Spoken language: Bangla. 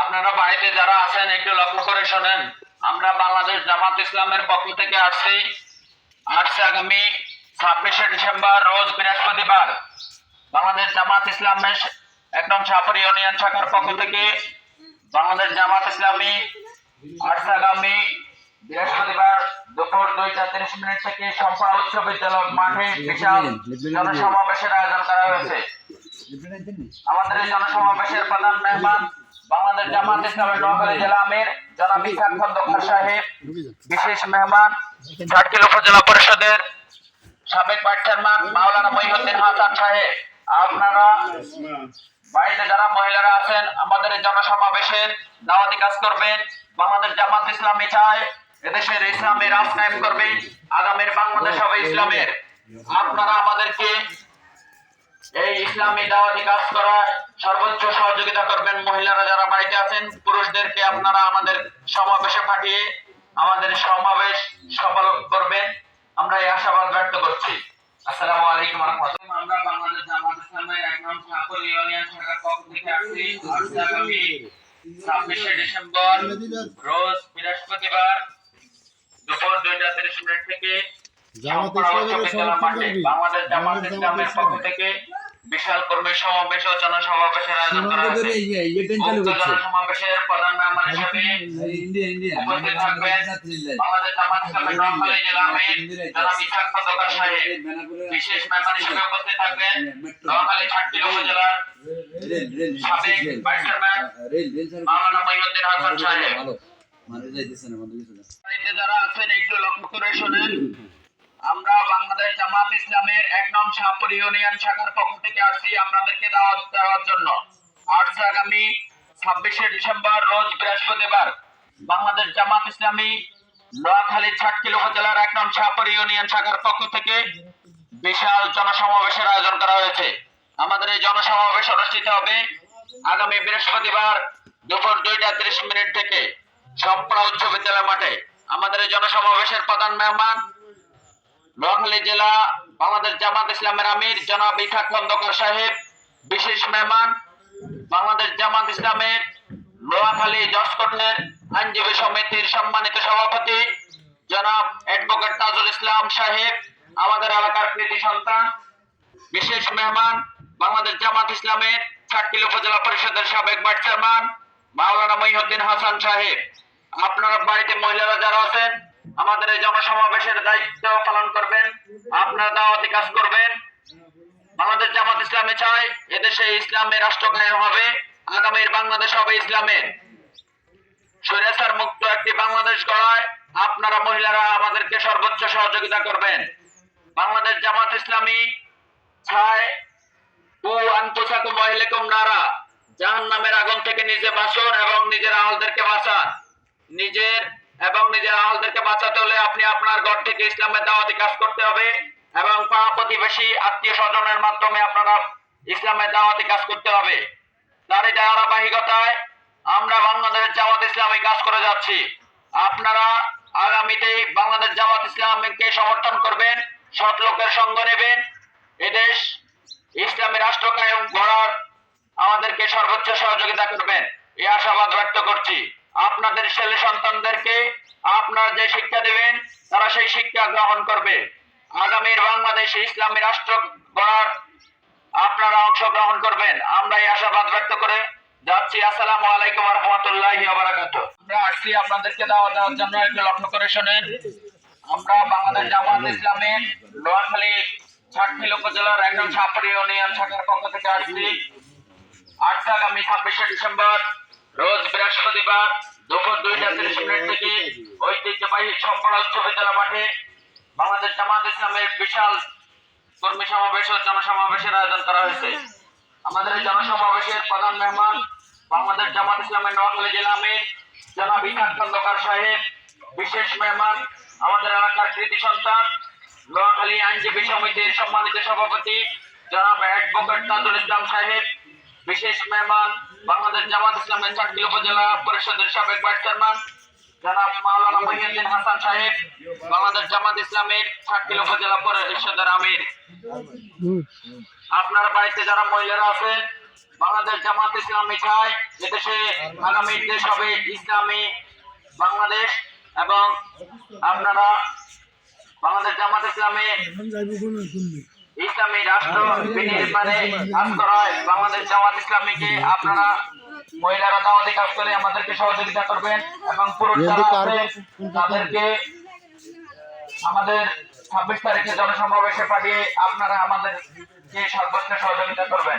আপনারা বাড়িতে যারা আছেন, একটু লক্ষ্য করে শোনেন। আমরা বাংলাদেশ জামাত ইসলামের পক্ষ থেকে আসছি। আসছে আগামী ছাব্বিশে ডিসেম্বর, রোজ বৃহস্পতিবার। বাংলাদেশ জামাত ইসলামের একদম সাপুর ইউনিয়ন শাখার পক্ষ থেকে বাংলাদেশ জামাত ইসলামী আসছে আগামী বৃহস্পতিবার দুপুর দুইটা তিরিশ মিনিট থেকে সম্পূর্ণ উচ্চ বিদ্যালয় মাঠে বিশাল জনসমাবেশের আয়োজন করা হয়েছে। আমাদের এই জনসমাবেশের প্রধান মেহমান বাংলাদেশ জামাত ইসলামের নোয়াখালী জেলা আমির, জনাব ইসাক খন্দকার সাহেব, বিশেষ মেহমান ষাটকিল উপজেলা পরিষদের সাবেক ভাইস চেয়ারম্যান মাওলানা মহিউদ্দিন হাসান সাহেব। আপনারা বাড়িতে যারা মহিলারা আছেন, আমাদের এই জনসমাবেশের দাওয়াতি কাজ করবেন। বাংলাদেশ জামাত ইসলামী চায়, এদেশের ইসলামী রাজ কায়েম করবে, আগামীর বাংলাদেশ হবে ইসলামের। আপনারা আমাদেরকে এই ইসলামী দাওয়াতি কাজ করায় সর্বোচ্চ সহযোগিতা করবেন মহিলারা যারা বাড়িতে আছেন পুরুষদেরকে আপনারা আমাদের সমাবেশে পাঠিয়ে আমাদের সমাবেশ সফল করবেন। আমরা এই আশাবাদ ব্যক্ত করছি। আসসালামু আলাইকুম রহমতুল্লাহ। আমরা বাংলাদেশ জামাত ইসলামের এক নং ঠাকুর ইউনিয়ন শাখার পক্ষ থেকে আসছি। আগামী ছাব্বিশে ডিসেম্বর রোজ বৃহস্পতিবার দুপুর দুইটা তিরিশ মিনিট থেকে বাংলাদেশ জামাত ইসলামের পক্ষ থেকে বিশাল কর্মী সমাবেশ ও জনসমাবেশের আয়োজন করা হয়েছে উক্ত জনসমাবেশের প্রধান মেহমান হিসেবে উপস্থিত থাকবেন জামাত নোয়াখালী জেলা আমির জনাব ইসাক খন্দকার সাহেব বিশেষ মেহমান হিসেবে উপস্থিত থাকবেন নোয়াখালী ছাটকিল উপজেলার সাবেক ভাইস চেয়ারম্যান মাওলানা মহিউদ্দিন হাসান সাহেব যারা আছেন একটু লক্ষ্য করে শোনেন আমরা বাংলাদেশ জামাত ইসলামের এক নং শাহপুর ইউনিয়ন শাখার পক্ষ থেকে আসছি আপনাদেরকে দাওয়াত দেওয়ার জন্য। আজ আগামী ছাব্বিশে ডিসেম্বর রোজ বৃহস্পতিবার বাংলাদেশ জামাত ইসলামী নোয়াখালী ছাটকিল উপজেলার এক নং শাহপুর ইউনিয়ন শাখার পক্ষ থেকে বিশাল জনসমাবেশের আয়োজন করা হয়েছে। আমাদের এই জনসমাবেশ অনুষ্ঠিত হবে আগামী বৃহস্পতিবার দুপুর দুইটা ত্রিশ মিনিট থেকে। সম্পূর্ণ উচ্চ বিদ্যালয় মাঠে। আমাদের এই জনসমাবেশের প্রধান মেহমান নোয়াখালী জেলা বাংলাদেশ জামাত ইসলামের আমির জনাব ইসাক খন্দকার সাহেব, বিশেষ মেহমান, বাংলাদেশ জামাত ইসলামের নোয়াখালী জসকোটের আইনজীবী সমিতির সম্মানিত সভাপতি জনাব অ্যাডভোকেট তাজুল ইসলাম সাহেব, আমাদের এলাকার কৃতি সন্তান, বিশেষ মেহমান, বাংলাদেশ জামাত ইসলামের ছাটকিল উপজেলা পরিষদের সাবেক ভাইস চেয়ারম্যান, মাওলানা মহিউদ্দিন হাসান সাহেব। আপনারা বাড়িতে মহিলারা যারা আছেন আমাদের এই জনসমাবেশের দায়িত্ব পালন করবেন, আপনারা দাওয়াতি কাজ করবেন। বাংলাদেশ জামাত ইসলামে চায় এদেশে ইসলামের রাষ্ট্র কায়েম হবে, আগামীর বাংলাদেশ হবে ইসলামের। মুক্ত একটি বাংলাদেশ গড়ায় আপনারা মহিলারা আমাদেরকে সর্বোচ্চ সহযোগিতা করবেন। বাংলাদেশ জামাত ইসলামী ছায় ও আনপুসাকুম ওয়াহিলাকুম নারা জাহান্নামের আগুন থেকে নিজে বাঁচুন এবং নিজের আহলদেরকে বাঁচান। নিজের এবং নিজের আহলদেরকে বাঁচাতে হলে আপনি আপনার ঘর থেকে ইসলামের দাওয়াতি কাজ করতে হবে এবং পাড়া প্রতিবেশী, আত্মীয় স্বজনের মাধ্যমে আপনারা ইসলামের দাওয়াতি কাজ করতে হবে। তারই ধারাবাহিকতায় আমরা বাংলাদেশ জামাত ইসলামী কাজ করে যাচ্ছি। আপনারা আগামীতে বাংলাদেশ জামাত ইসলামীকে সমর্থন করবেন, সৎ লোকের সঙ্গ নেবেন। এদেশ ইসলামী রাষ্ট্র কায়েম করার আমাদেরকে সর্বোচ্চ সহযোগিতা করবেন। এই আশাবাদ ব্যক্ত করছি। আপনাদের ছেলে সন্তানদেরকে আপনারা যে শিক্ষা দেবেন, তারা সেই শিক্ষা গ্রহণ করবে। আগামীর বাংলাদেশে ইসলামী রাষ্ট্র গড়ার আপনারা অংশগ্রহণ করবেন। আমরা এই আশাবাদ ব্যক্ত করে যাচ্ছি। আসসালামু আলাইকুম রহমতুল্লাহি আমরা আসছি আপনাদেরকে দাওয়াত দেওয়ার জন্য একটু লক্ষ্য করে শোনেন। আমরা বাংলাদেশ জামাত ইসলামের নোয়াখালী ছাটখিল উপজেলার একজন ছাপড়ি ইউনিয়ন শাখার পক্ষ থেকে আসছি। আজ আগামী ছাব্বিশে ডিসেম্বর, রোজ বৃহস্পতিবার দুপুর দুইটা তিরিশ মিনিট থেকে ঐতিহ্যবাহী সম্পূর্ণ উচ্চ বিদ্যালয় মাঠে বাংলাদেশ জামাত ইসলামের বিশাল কর্মী সমাবেশ ও জনসমাবেশের আয়োজন করা হয়েছে। আমাদের এই জনসমাবেশের প্রধান মেহমান বাংলাদেশ জামাত ইসলামের নোয়াখালী জেলা আমির জনাব ইসাক খন্দকার সাহেব। বিশেষ মেহমান আমাদের এলাকার কৃতি সন্তান নোয়াখালী আইনজীবী সমিতির সম্মানিত সভাপতি জনাব অ্যাডভোকেট তাজুল ইসলাম সাহেব। বিশেষ মেহমান বাংলাদেশ জামাত ইসলামের চাকরি উপজেলা পরিষদের সাবেক ভাইস চেয়ারম্যান, জনাব মাওলানা মহিউদ্দিন হাসান সাহেব, বাংলাদেশ জামাত ইসলামের ছাটকিল উপজেলা পরিষদের আমির। আপনার বাড়িতে যারা মহিলারা আছেন বাংলাদেশ জামাত ইসলামী চায় এদেশে আগামী দেশ হবে ইসলামী বাংলাদেশ এবং আপনারা বাংলাদেশ জামাত ইসলামী ইসলামী রাষ্ট্র বিনির্মাণে কাজ হয় বাংলাদেশ জামাত ইসলামীকে আপনারা মহিলারা দাওয়াতে কাজ করে আমাদেরকে সহযোগিতা করবেন এবং পুরুষ যারা তাদেরকে আমাদের ছাব্বিশ তারিখে জনসমাবেশে পাঠিয়ে আপনারা আমাদেরকে সর্বোচ্চ সহযোগিতা করবেন।